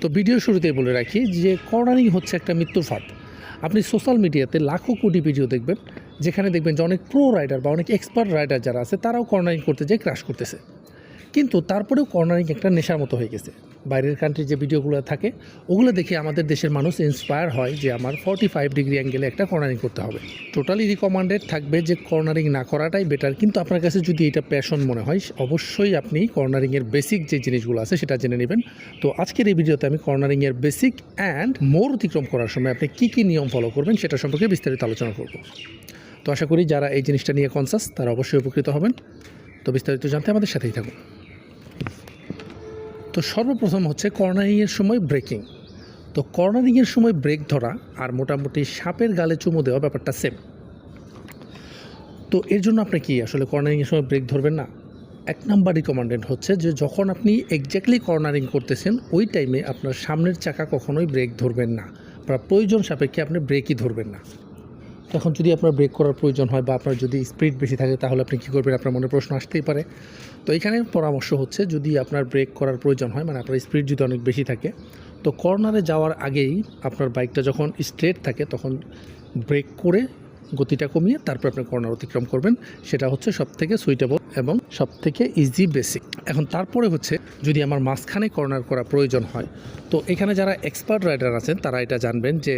তো ভিডিও শুরুতে বলে রাখি যে কর্নারিং হচ্ছে একটা মৃত্যুর ফাঁদ। আপনি সোশ্যাল মিডিয়াতে লাখো কোটি ভিডিও দেখবেন, যেখানে দেখবেন যে অনেক প্রো রাইডার বা অনেক এক্সপার্ট রাইডার যারা আছে, তারাও কর্নারিং করতে যেয়ে ক্রাশ করতেছে। কিন্তু তারপরেও কর্নারিং একটা নেশার মতো হয়ে গেছে। বাইরের কান্ট্রির যে ভিডিওগুলো থাকে, ওগুলো দেখে আমাদের দেশের মানুষ ইন্সপায়ার হয় যে আমার ফর্টি ফাইভ ডিগ্রি অ্যাঙ্গেলে একটা কর্নারিং করতে হবে। টোটালি রিকমান্ডেড থাকবে যে কর্নারিং না করাটাই বেটার কিন্তু আপনার কাছে যদি এটা প্যাশন মনে হয়, অবশ্যই আপনি কর্নারিংয়ের বেসিক যে জিনিসগুলো আছে সেটা জেনে নেবেন। তো আজকের এই ভিডিওতে আমি কর্নারিংয়ের বেসিক অ্যান্ড মোর অতিক্রম করার সময় আপনি কী কী নিয়ম ফলো করবেন সেটা সম্পর্কে বিস্তারিত আলোচনা করব। তো আশা করি যারা এই জিনিসটা নিয়ে কনসাস তারা অবশ্যই উপকৃত হবেন। তো বিস্তারিত জানতে আমাদের সাথেই থাকুন। তো সর্বপ্রথম হচ্ছে কর্নারিংয়ের সময় ব্রেকিং। তো কর্নারিংয়ের সময় ব্রেক ধরা আর মোটামুটি সাপের গালে চুমু দেওয়া ব্যাপারটা সেম তো এর জন্য আপনি কি আসলে কর্নারিংয়ের সময় ব্রেক ধরবেন না? এক নাম্বার রিকমান্ডেড হচ্ছে যে যখন আপনি এক্স্যাক্টলি কর্নারিং করতেছেন, ওই টাইমে আপনার সামনের চাকা কখনোই ব্রেক ধরবেন না বা প্রয়োজন সাপেক্ষে আপনি ব্রেকই ধরবেন না। তখন যদি আপনার ব্রেক করার প্রয়োজন হয় বা আপনার যদি স্পিড বেশি থাকে, তাহলে আপনি কী করবেন? আপনার মনে প্রশ্ন আসতেই পারে। তো এখানে পরামর্শ হচ্ছে, যদি আপনার ব্রেক করার প্রয়োজন হয় মানে আপনার স্পিড যদি অনেক বেশি থাকে, তো কর্নারে যাওয়ার আগেই আপনার বাইকটা যখন স্ট্রেট থাকে, তখন ব্রেক করে গতিটা কমিয়ে তারপর আপনি কর্নার অতিক্রম করবেন। সেটা হচ্ছে সব থেকে সুইটেবল এবং সব থেকে ইজি বেসিক এখন তারপরে হচ্ছে যদি আমার মাঝখানে কর্নার করা প্রয়োজন হয়, তো এখানে যারা এক্সপার্ট রাইডার আছেন, তারা এটা জানবেন যে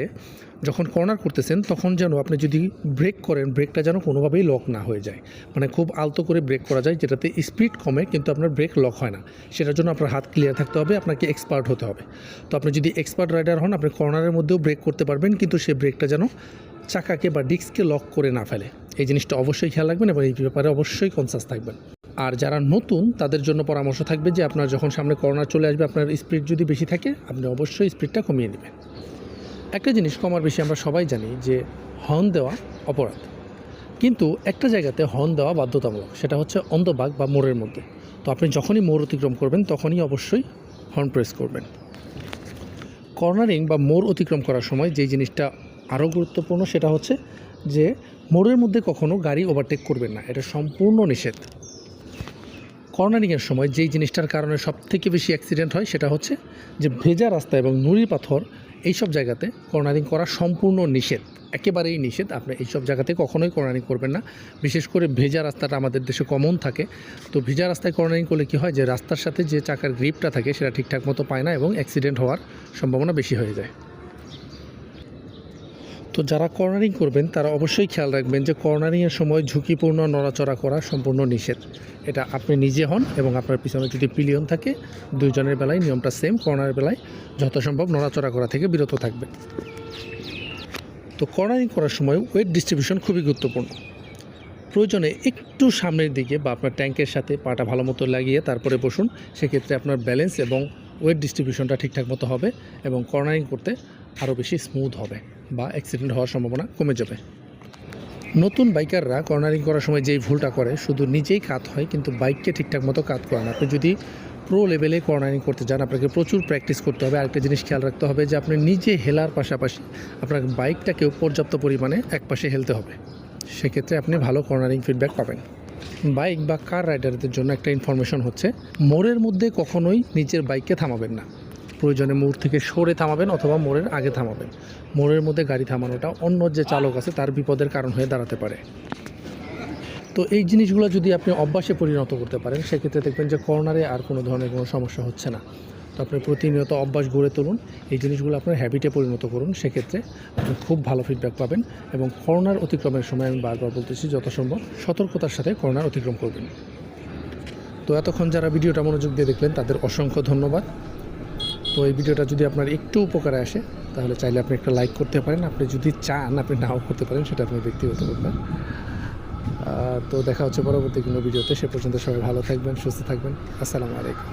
যখন কর্নার করতেছেন, তখন যেন আপনি যদি ব্রেক করেন ব্রেকটা যেন কোনোভাবেই লক না হয়ে যায়। মানে খুব আলতো করে ব্রেক করা যায়, যেটাতে স্পিড কমে, কিন্তু আপনার ব্রেক লক হয় না। সেটার জন্য আপনার হাত ক্লিয়ার থাকতে হবে, আপনাকে এক্সপার্ট হতে হবে। তো আপনি যদি এক্সপার্ট রাইডার হন, আপনি কর্নারের মধ্যেও ব্রেক করতে পারবেন, কিন্তু সেই ব্রেকটা যেন চাকাকে বা ডিস্ককে লক করে না ফেলে। এই জিনিসটা অবশ্যই খেয়াল রাখবেন এবং এই ব্যাপারে অবশ্যই কনসাস থাকবেন। আর যারা নতুন, তাদের জন্য পরামর্শ থাকবে যে আপনার যখন সামনে করোনা চলে আসবে, আপনার স্পিড যদি বেশি থাকে, আপনি অবশ্যই স্পিডটা কমিয়ে নেবেন। একটা জিনিস কমার বেশি আমরা সবাই জানি যে হর্ন দেওয়া অপরাধ। কিন্তু একটা জায়গাতে হর্ন দেওয়া বাধ্যতামূলক, সেটা হচ্ছে অন্ধবাগ বা মোড়ের মধ্যে। তো আপনি যখনই মোড় অতিক্রম করবেন, তখনই অবশ্যই হর্ন প্রেস করবেন। কর্নারিং বা মোড় অতিক্রম করার সময় যেই জিনিসটা আরও গুরুত্বপূর্ণ সেটা হচ্ছে যে মোড়ের মধ্যে কখনো গাড়ি ওভারটেক করবেন না। এটা সম্পূর্ণ নিষেধ। কর্নারিংয়ের সময় যেই জিনিসটার কারণে সবথেকে বেশি অ্যাক্সিডেন্ট হয় সেটা হচ্ছে যে ভেজা রাস্তা এবং নুড়ি পাথর এইসব জায়গাতে কর্নারিং করা সম্পূর্ণ নিষেধ। একেবারেই নিষেধ। আপনি এইসব জায়গাতে কখনোই কর্নারিং করবেন না। বিশেষ করে ভেজা রাস্তাটা আমাদের দেশে কমন থাকে। তো ভেজা রাস্তায় কর্নারিং করলে কী হয় যে রাস্তার সাথে যে চাকার গ্রিপটা থাকে সেটা ঠিকঠাক মতো পায় না এবং অ্যাক্সিডেন্ট হওয়ার সম্ভাবনা বেশি হয়ে যায়। তো যারা কর্নারিং করবেন, তারা অবশ্যই খেয়াল রাখবেন যে কর্নারিংয়ের সময় ঝুঁকিপূর্ণ নড়াচড়া করা সম্পূর্ণ নিষেধ। এটা আপনি নিজে হন এবং আপনার পিছনে যদি পিলিয়ন থাকে, দুইজনের বেলায় নিয়মটা সেম কর্নারের বেলায় যথাসম্ভব নড়াচড়া করা থেকে বিরত থাকবে তো কর্নারিং করার সময় ওয়েট ডিস্ট্রিবিউশন খুবই গুরুত্বপূর্ণ। প্রয়োজনে একটু সামনের দিকে বা আপনার ট্যাঙ্কের সাথে পাটা ভালো মতো লাগিয়ে তারপরে বসুন। সেক্ষেত্রে আপনার ব্যালেন্স এবং ওয়েট ডিস্ট্রিবিউশনটা ঠিকঠাক মতো হবে এবং কর্নারিং করতে আরও বেশি স্মুথ হবে বা অ্যাক্সিডেন্ট হওয়ার সম্ভাবনা কমে যাবে। নতুন বাইকাররা কর্নারিং করার সময় যেই ভুলটা করে, শুধু নিজেই কাত হয়, কিন্তু বাইককে ঠিকঠাক মতো কাত করে না। আপনি যদি প্রো লেভেলে কর্নারিং করতে যান, আপনাকে প্রচুর প্র্যাকটিস করতে হবে। আরেকটা জিনিস খেয়াল রাখতে হবে যে, আপনি নিজে হেলার পাশাপাশি আপনার বাইকটাকেও পর্যাপ্ত পরিমাণে একপাশে হেলতে হবে। সেক্ষেত্রে আপনি ভালো কর্নারিং ফিডব্যাক পাবেন। বাইক বা কার রাইডারদের জন্য একটা ইনফরমেশন হচ্ছে, মোড়ের মধ্যে কখনোই নিজের বাইককে থামাবেন না। প্রয়োজনে মোড় থেকে সরে থামাবেন অথবা মোড়ের আগে থামাবেন। মোড়ের মধ্যে গাড়ি থামানোটা অন্য যে চালক আছে তার বিপদের কারণ হয়ে দাঁড়াতে পারে। তো এই জিনিসগুলো যদি আপনি অভ্যাসে পরিণত করতে পারেন, সেক্ষেত্রে দেখবেন যে কর্নারে আর কোনো ধরনের কোনো সমস্যা হচ্ছে না। তো আপনি প্রতিনিয়ত অভ্যাস গড়ে তুলুন, এই জিনিসগুলো আপনার হ্যাবিটে পরিণত করুন, সেক্ষেত্রে আপনি খুব ভালো ফিডব্যাক পাবেন এবং কর্নার অতিক্রমের সময় আমি বারবার বলতেছি, যথাসম্ভব সতর্কতার সাথে কর্নার অতিক্রম করবেন। তো এতক্ষণ যারা ভিডিওটা মনোযোগ দিয়ে দেখলেন, তাদের অসংখ্য ধন্যবাদ। তো এই ভিডিওটা যদি আপনার একটু উপকারে আসে, তাহলে চাইলে আপনি একটা লাইক করতে পারেন। আপনি যদি চান, আপনি নাও করতে পারেন, সেটা আপনার ব্যক্তিগত ব্যাপার তো দেখা হচ্ছে পরবর্তী কোনো ভিডিওতে। সে পর্যন্ত সবাই ভালো থাকবেন, সুস্থ থাকবেন। আসসালামু আলাইকুম।